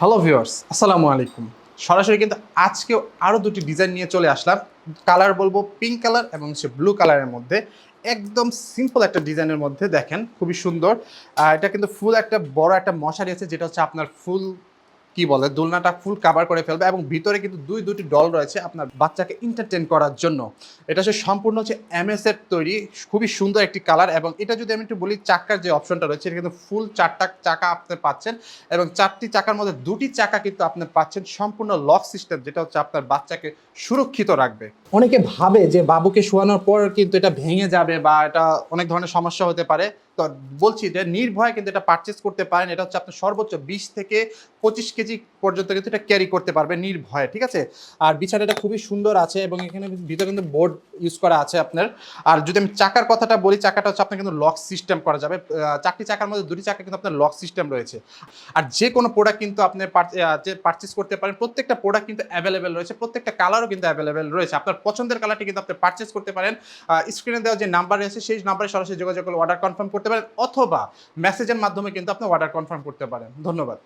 Hello viewers আসসালামু আলাইকুম সরাসরি কিন্তু আজকেও আরও দুটি ডিজাইন নিয়ে চলে আসলাম। কালার বলব পিঙ্ক কালার এবং সে ব্লু কালারের মধ্যে। একদম সিম্পল একটা ডিজাইনের মধ্যে দেখেন, খুবই সুন্দর। এটা কিন্তু ফুল একটা বড় একটা মশারি আছে, যেটা হচ্ছে আপনার ফুল কি বলে, দোলনাটা ফুল কাভার করে ফেলবে এবং ভিতরে কিন্তু দুই দুটি ডল রয়েছে আপনার বাচ্চাকে এন্টারটেন করার জন্য। এটা হচ্ছে সম্পূর্ণ হচ্ছে এমএস এর তৈরি, খুবই সুন্দর একটি কালার এবং এটা যদি আমি একটু বলি, চাকার যে অপশনটা রয়েছে, এটা কিন্তু ফুল চারটা চাকা আপনি পাচ্ছেন এবং চারটি চাকার মধ্যে দুটি চাকা কিন্তু আপনি পাচ্ছেন সম্পূর্ণ লক সিস্টেম যেটা হচ্ছে আপনার বাচ্চাকে সুরক্ষিত রাখবে। অনেকে ভাবে যে বাবুকে শোয়ানোর পর কিন্তু এটা ভেঙে যাবে বা এটা অনেক ধরনের সমস্যা হতে পারে। তো বলছি যে নির্ভয়ে কিন্তু এটা পারচেস করতে পারেন। এটা হচ্ছে আপনার সর্বোচ্চ বিশ থেকে পঁচিশ কেজি পর্যন্ত কিন্তু এটা ক্যারি করতে পারবে নির্ভয়ে, ঠিক আছে? আর বিছানাটা খুবই সুন্দর আছে এবং এখানে ভিতরে কিন্তু বোর্ড ইউজ করা আছে আপনার। আর যদি আমি চাকার কথাটা বলি, চাকাটা হচ্ছে আপনার কিন্তু লক সিস্টেম করা যাবে। চারটি চাকার মধ্যে দুটি চাকা কিন্তু আপনার লক সিস্টেম রয়েছে। আর যে কোনো প্রোডাক্ট কিন্তু আপনি যে পারচেস করতে পারেন, প্রত্যেকটা প্রোডাক্ট কিন্তু অ্যাভেলেবেল রয়েছে, প্রত্যেকটা কালারও কিন্তু অ্যাভেলেবেল রয়েছে। আপনার পছন্দের কালারটি কিন্তু আপনি পারচেস করতে পারেন। স্ক্রিনে দেওয়া যে নাম্বার রয়েছে, সেই নাম্বারে সরাসরি যোগাযোগ করে অর্ডার কনফার্ম করতে পারেন, অথবা মেসেজের মাধ্যমে কিন্তু আপনি অর্ডার কনফার্ম করতে পারেন। ধন্যবাদ।